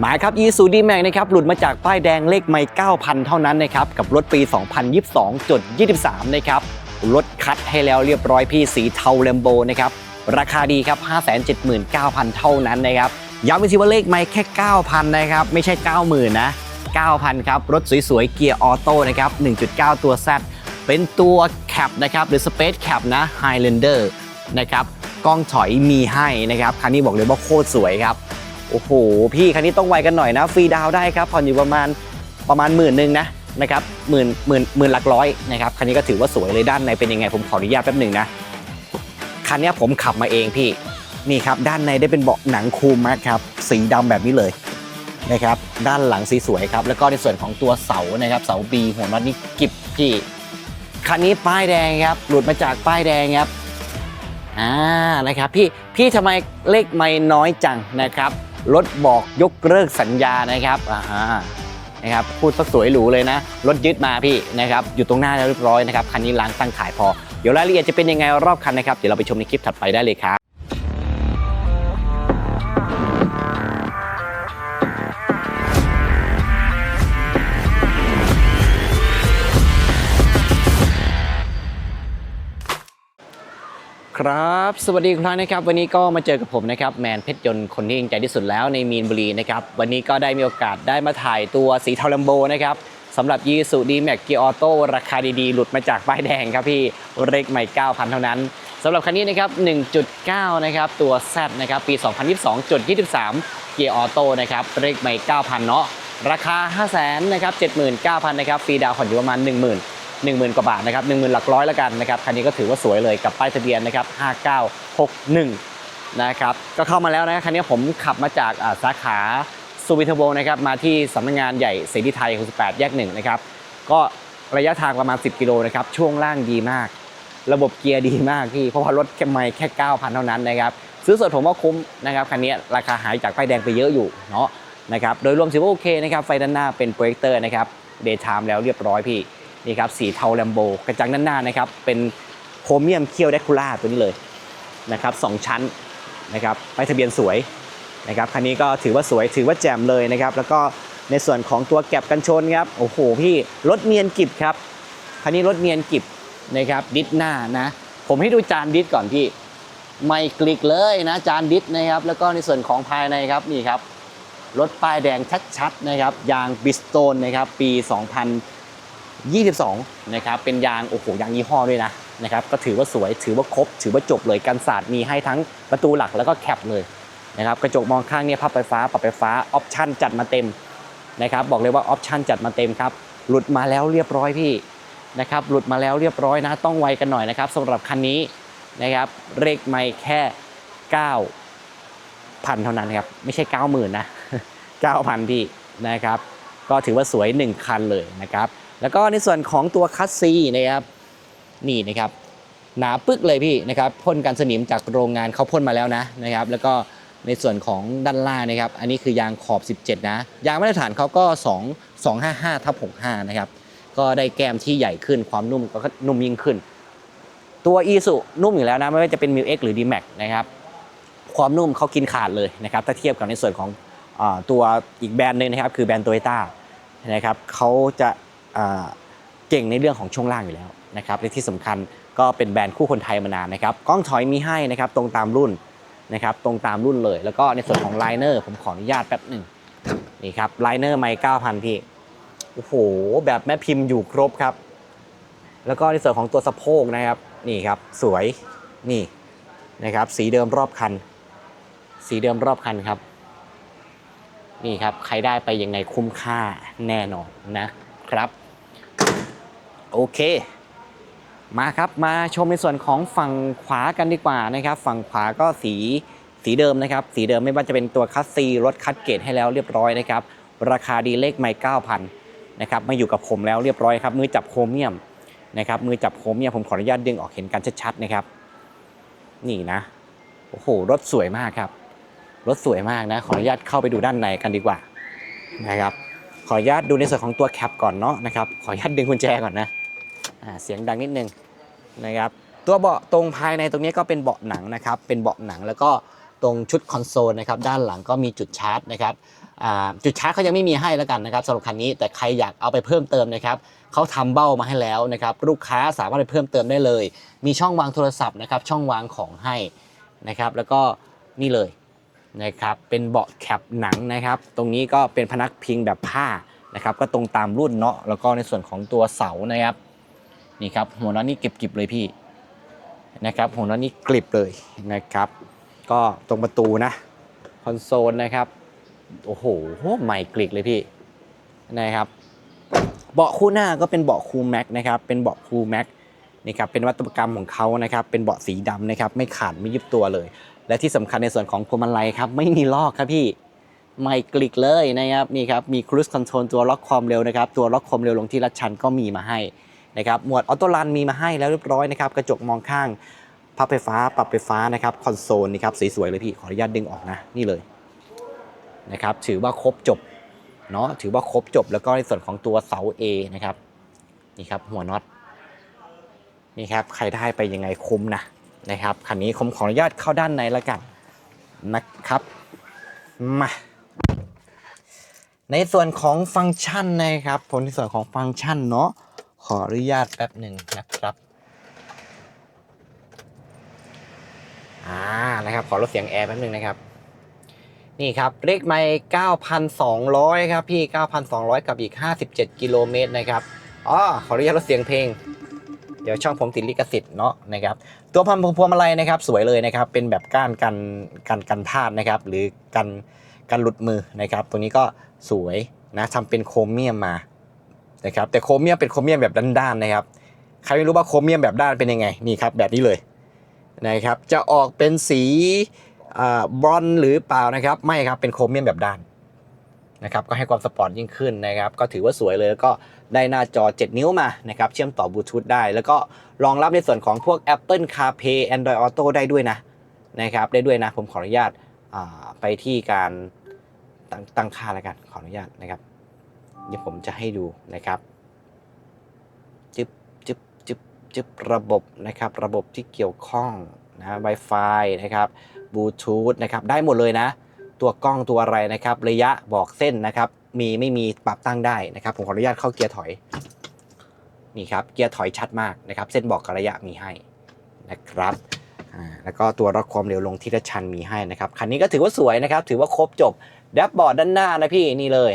หมายครับ e s u d m a x นะครับหลุดมาจากป้ายแดงเลขไม่ 9,000 เท่านั้นนะครับกับรถปี 2022จด23 นะครับรถคัดให้แล้วเรียบร้อยพี่สีเทาเลมโบนะครับราคาดีครับ 579,000 เท่านั้นนะครับย้ำอีกทีว่าเลขไม่แค่ 9,000 นะครับไม่ใช่ 90,000 นะ 9,000 ครับ รถสวยๆ เกียร์ออโต้นะครับ 1.9 ตัว Z เป็นตัวแคปนะครับหรือ Space Cap นะ Highlander นะครับกล้องถอยมีให้นะครับคันนี้บอกเลยว่าโคตรสวยครับ โอ้โห พี่คันนี้ต้องไวกันหน่อยนะ ฟรีดาวได้ครับ ผ่อนอยู่ประมาณประมาณหมื่นหนึ่งนะนะครับหมื่นหมื่นหมื่นหลักร้อยนะครับคันนี้ก็ถือว่าสวยเลยด้านในเป็นยังไงผมขออนุญาตแป๊บหนึ่งนะคันนี้ผมขับมาเองพี่นี่ครับด้านในได้เป็นเบาะหนังคูมากครับสีดำแบบนี้เลยนะครับด้านหลังสีสวยครับแล้วก็ในส่วนของตัวเสานะครับเสาบีหัวน็อตนี่กิบพี่คันนี้ป้ายแดงครับหลุดมาจากป้ายแดงครับอ่านะครับพี่พี่ทำไมเลขไม่น้อยจังนะครับ รถบอกยกเลิกสัญญานะครับอ่าฮะนะครับพูดซะสวยหรูเลยนะ รถยึดมาพี่นะครับอยู่ตรงหน้าแล้วเรียบร้อยนะครับคันนี้ล้างตั้งขายพอ เดี๋ยวรายละเอียดจะเป็นยังไงรอบคันนะครับเดี๋ยวเราไปชมในคลิปถัดไปได้เลยครับ ครับ สวัสดีครั้งนะครับ วันนี้ก็มาเจอกับผมนะครับแมนเพชรยนต์คนที่ยิ่งใจที่สุดแล้วในมีนบุรีนะครับ วันนี้ก็ได้มีโอกาสได้มาถ่ายตัวสีเทาลัมโบนะครับสำหรับยีสุดีแม็กเกียออโต้ราคาดีๆ หลุดมาจากป้ายแดงครับพี่เล็กใหม่ 9,000 เท่านั้นสำหรับคันนี้นะครับ 1.9 นะครับตัว Z นะครับปี 2022จุด23 เกียร์ออโต้นะครับเลขใหม่ 9,000 เนาะราคา500,000นะครับ79,000 นะครับฟรีดาวน์ผ่อนอยู่ประมาณ 10,000 10,000 กว่าบาทนะครับ10,000 หลักร้อยแล้วกันนะครับคันนี้ก็ถือว่าสวยเลยกับป้ายทะเบียนนะครับ5961นะครับก็เข้ามาแล้วนะคันนี้ผมขับมาจากสาขาซูบิเทโบนะครับมาที่สำนักงานใหญ่เสรีไทย68แยกหนึ่งนะครับก็ระยะทางประมาณ 10 กิโลนะครับช่วงล่างดีมาก ระบบเกียร์ดีมากพี่เพราะว่ารถแค่ไม่แค่ 9,000 เท่านั้นนะครับซื้อสดผมว่าคุ้มนะครับคันนี้ราคาหายจากป้ายแดงไปเยอะอยู่เนาะนะครับโดยรวมถือว่าโอเคนะครับไฟด้านหน้าเป็นโปรเจคเตอร์นะครับเดย์ไทม์แล้วเรียบร้อยพี่ นี่ครับสีเทาแลมโบกระจังด้านหน้านะครับเป็นโครเมียมเคียวเดคูล่าตัวนี้เลยนะครับสองชั้นนะครับป้ายทะเบียนสวยนะครับคันนี้ก็ถือว่าสวยถือว่าแจ่มเลยนะครับ แล้วก็ในส่วนของตัวแก็บกันชนครับโอ้โหพี่รถเนียนกิบครับคันนี้รถเนียนกิบนะครับดิสหน้านะ ผมให้ดูจานดิสก่อนพี่ไม่กลิกเลยนะจานดิสนะครับ แล้วก็ในส่วนของภายในครับนี่ครับรถป้ายแดงชัดๆนะครับยางบิสโตนนะครับปี 2000 22 นะครับ เป็นยาง โอ้โห ยางยี่ห้อด้วยนะ นะครับ ก็ถือว่าสวย ถือว่าครบ ถือว่าจบเลย กันศาสตร์มีให้ทั้งประตูหลักแล้วก็แคปเลยนะครับ กระจกมองข้างเนี่ยพับไฟฟ้า ปรับไฟฟ้า ออปชั่นจัดมาเต็มนะครับ บอกเลยว่าออปชั่นจัดมาเต็มครับ หลุดมาแล้วเรียบร้อยพี่นะครับ หลุดมาแล้วเรียบร้อยนะ ต้องไวกันหน่อยนะครับสำหรับคันนี้นะครับ เลขไม่แค่9,000เท่านั้นครับ ไม่ใช่ 90,000นะ9,000พี่นะครับ ก็ถือว่าสวย 1 คันเลยนะครับ แล้วก็ในส่วนของตัวคัสซีนะครับนี่นะครับหนาปึ๊กเลยพี่นะครับพ่นกันสนิมจากโรงงานเขาพ่นมาแล้วนะนะครับ แล้วก็ในส่วนของด้านล่างนะครับ อันนี้คือยางขอบ 17 นะ ยางมาตรฐานเขาก็ 2 255ทับ65 นะครับ ก็ได้แก้มที่ใหญ่ขึ้นความนุ่มก็นุ่มยิ่งขึ้น ตัวอีสุนุ่มอยู่แล้วนะ ไม่ว่าจะเป็น m ิ X หรือ d m a x นะครับ ความนุ่มเขากินขาดเลยนะครับ ถ้าเทียบกับในส่วนของอตัวอีกแบรนด์หนึ่งนะครับ คือแบรนด์โตโยต้านะครับเขาจะ เก่งในเรื่องของช่วงล่างอยู่แล้วนะครับและที่สำคัญก็เป็นแบรนด์คู่คนไทยมานานนะครับกล้องถอยมีให้นะครับตรงตามรุ่นนะครับตรงตามรุ่นเลย แล้วก็ในส่วนของไลเนอร์ผมขออนุญาตแป๊บหนึ่งนี่ครับไลเนอร์ไม่9,000พี่โอ้โหแบบแม่พิมพ์อยู่ครบครับ แล้วก็ในส่วนของตัวสะโพกนะครับนี่ครับสวยนี่นะครับสีเดิมรอบคัน สีเดิมรอบคันครับ นี่ครับใครได้ไปยังไงคุ้มค่าแน่นอนนะครับ โอเค มาครับมาชมในส่วนของฝั่งขวากันดีกว่านะครับ ฝั่งขวาก็สีสีเดิมนะครับ สีเดิมไม่ว่าจะเป็นตัวคัสซีรถคัดเกรดให้แล้วเรียบร้อยนะครับ ราคาดีเลขไม่9,000นะครับมาอยู่กับผมแล้วเรียบร้อยครับมือจับโครเมียมนะครับมือจับโครเมียมผมขออนุญาตดึงออกเห็นกันชัดๆนะครับ นี่นะโอ้โหรถสวยมากครับรถสวยมากนะขออนุญาตเข้าไปดูด้านในกันดีกว่านะครับขออนุญาตดูในส่วนของตัวแคปก่อนเนาะนะครับขออนุญาตดึงกุญแจก่อนนะ เสียงดังนิดนึงนะครับตัวเบาะตรงภายในตรงนี้ก็เป็นเบาะหนังนะครับเป็นเบาะหนังแล้วก็ตรงชุดคอนโซลนะครับด้านหลังก็มีจุดชาร์จนะครับจุดชาร์จเขายังไม่มีให้แล้วกันนะครับสำหรับคันนี้แต่ใครอยากเอาไปเพิ่มเติมนะครับเขาทำเบ้ามาให้แล้วนะครับลูกค้าสามารถไปเพิ่มเติมได้เลย มีช่องวางโทรศัพท์นะครับช่องวางของให้นะครับแล้วก็นี่เลยนะครับเป็นเบาะแคปหนังนะครับตรงนี้ก็เป็นพนักพิงแบบผ้านะครับก็ตรงตามรุ่นเนาะแล้วก็ในส่วนของตัวเสานะครับ นี่ครับหัวน็อตนี่เก็บๆเลยพี่นะครับหัวน็อตนี่กริบเลยนะครับ ก็ตรงประตูนะคอนโซลนะครับโอ้โหใหม่กริกเลยพี่นะครับเบาะคู่หน้าก็เป็นเบาะคูลแม็กนะครับเป็นเบาะคูลแม็กนี่ครับเป็นวัตถุกรรมของเขานะครับเป็นเบาะสีดำนะครับไม่ขาดไม่ยุบตัวเลย และที่สำคัญในส่วนของพวงมาลัยครับไม่มีลอกครับพี่ใหม่กริกเลยนะครับนี่ครับมีครู i คอนโทรลตัวล็อกความเร็วนะครับตัวล็อกความเร็วลงที่ลัดชันก็มีมาให้ นะครับหมวดออโต้รันมีมาให้แล้วเรียบร้อยนะครับกระจกมองข้างพับไฟฟ้าปรับไฟฟ้านะครับคอนโซลนี่ครับสวยๆเลยพี่ขออนุญาตดึงออกนะนี่เลยนะครับถือว่าครบจบเนาะถือว่าครบจบแล้วก็ในส่วนของตัวเสา A นะครับนี่ครับหัวน็อตนี่ครับใครได้ไปยังไงคุ้มนะนะครับคันนี้ผมขออนุญาตเข้าด้านในแล้วกันนะครับมาในส่วนของฟังก์ชันนะครับผลในส่วนของฟังก์ชันเนาะ ขออนุญาตแป๊บหนึ่งนะครับ อ่า นะครับ ขอลดเสียงแอร์แป๊บหนึ่งนะครับ นี่ครับ เลขไม่9,200 ครับพี่ 9,200 กับอีก 57 กิโลเมตรนะครับ อ๋อ ขออนุญาตลดเสียงเพลง เดี๋ยวช่องผมติดลิขสิทธิ์เนาะนะครับ ตัวพันพวงมาลัยนะครับ สวยเลยนะครับ เป็นแบบก้านกันกันกันพลาดนะครับ หรือกันกันหลุดมือนะครับ ตัวนี้ก็สวยนะทำเป็นโครเมียมมา นะครับแต่โครเมียมเป็นโครเมียมแบบด้านๆนะครับใครไม่รู้ว่าโครเมียมแบบด้านเป็นยังไงนี่ครับแบบนี้เลยนะครับจะออกเป็นสีบรอนหรือเปล่านะครับไม่ครับเป็นโครเมียมแบบด้านนะครับก็ให้ความสปอร์ตยิ่งขึ้นนะครับก็ถือว่าสวยเลยแล้วก็ได้หน้าจอ 7 นิ้วมานะครับเชื่อมต่อบลูทูธได้ แล้วก็รองรับในส่วนของพวก Apple CarPlay Android Auto ได้ด้วยนะนะครับได้ด้วยนะผมขออนุญาตไปที่การตังตั้งค่าแล้วกันขออนุญาตนะครับ เดี๋ยวผมจะให้ดูนะครับจึบจึบจึบจึบระบบนะครับ ระบบที่เกี่ยวข้องนะ Wi-Fi นะครับบลูทูธนะครับ ได้หมดเลยนะ ตัวกล้องตัวอะไรนะครับ ระยะบอกเส้นนะครับ มีไม่มีปรับตั้งได้นะครับ ผมขออนุญาตเข้าเกียร์ถอย นี่ครับ เกียร์ถอยชัดมากนะครับ เส้นบอกกับระยะมีให้นะครับแล้วก็ตัวรับความเร็วลงที่ละชันมีให้นะครับ คันนี้ก็ถือว่าสวยนะครับ ถือว่าครบจบ แดชบอร์ดด้านหน้านะพี่นี่เลย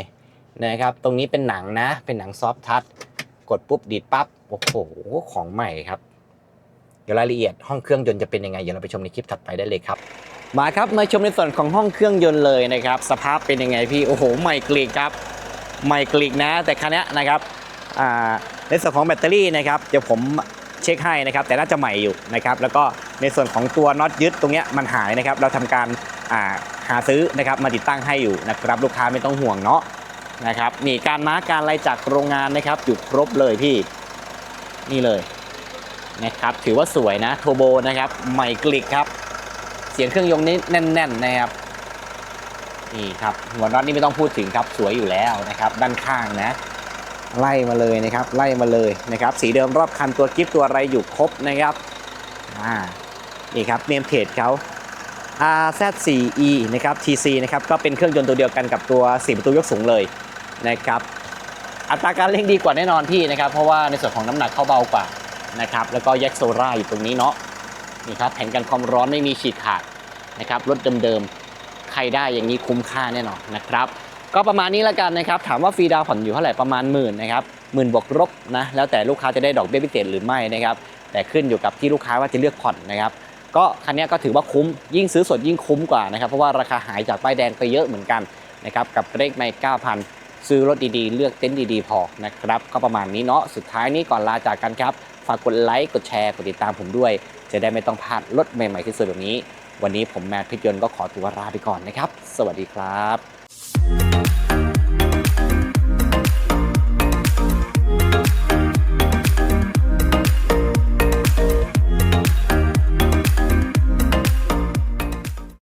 นะครับ ตรงนี้เป็นหนังนะ เป็นหนังซอฟทัชกดปุ๊บดีดปั๊บ โอ้โห ของใหม่ครับ เดี๋ยวรายละเอียดห้องเครื่องยนต์จะเป็นยังไง เดี๋ยวเราไปชมในคลิปถัดไปได้เลยครับ มาครับ มาชมในส่วนของห้องเครื่องยนต์เลยนะครับ สภาพเป็นยังไงพี่ โอ้โห ใหม่กรีกครับ ใหม่กรีกนะ แต่คันนี้นะครับในส่วนของแบตเตอรี่นะครับ เดี๋ยวผมเช็คให้นะครับ แต่น่าจะใหม่อยู่นะครับ แล้วก็ในส่วนของตัวน็อตยึดตรงนี้มันหายนะครับ เราทำการหาซื้อนะครับ มาติดตั้งให้อยู่นะครับ ลูกค้าไม่ต้องห่วงเนาะ นะครับนี่การมากการอะไรจากโรงงานนะครับอยู่ครบเลยพี่นี่เลยนะครับถือว่าสวยนะโทโบนะครับใหม่กลิกครับ เสียงเครื่องยนต์นี่แน่นๆนะครับนี่ครับหัวน็อตนี่ไม่ต้องพูดถึงครับสวยอยู่แล้วนะครับ ด้านข้างนะ ไล่มาเลยนะครับ ไล่มาเลยนะครับ สีเดิมรอบคันตัวกิฟตัวอะไรอยู่ครบนะครับอ่านี่ครับเนมเพจเขา RZ4E นะครับ TC นะครับก็เป็นเครื่องยนต์ตัวเดียวกันกับตัว4ประตูยกสูงเลย นะครับอัตราการเร่งดีกว่าแน่นอนพี่นะครับ เพราะว่าในส่วนของน้ำหนักเขาเบากว่านะครับแล้วก็แยกโซล่าอยู่ตรงนี้เนาะนี่ครับแผ่นกันความร้อนไม่มีฉีดขาดนะครับรถเดิมๆใครได้อย่างนี้คุ้มค่าแน่นอนนะครับ ก็ประมาณนี้ล้วกันนะครับ ถามว่าฟรีดาวผ่อนอยู่เท่าไหร่ประมาณหมื่นนะครับหมื่นบวกลบนะแล้วแต่ลูกค้าจะได้ดอกเบี้ยพิเศษหรือไม่นะครับ แต่ขึ้นอยู่กับที่ลูกค้าว่าจะเลือกผ่อนนะครับก็คันนี้ก็ถือว่าคุ้มยิ่งซื้อสดยิ่งคุ้มกว่านะครับ เพราะว่าราคาหายจากป้ายแดงไปเยอะเหมือนกันนะครับกับเลขไม่9,000 ซื้อรถดีๆ เลือกเต็นท์ดีๆ พอนะครับ ก็ประมาณนี้เนาะสุดท้ายนี้ก่อนลาจากกันครับ ฝากกดไลค์กดแชร์กดติดตามผมด้วย จะได้ไม่ต้องพลาดรถใหม่ๆที่สุดแบบนี้ วันนี้ผมแมทพิทยนต์ก็ขอตัวลาไปก่อนนะครับ สวัสดีครับ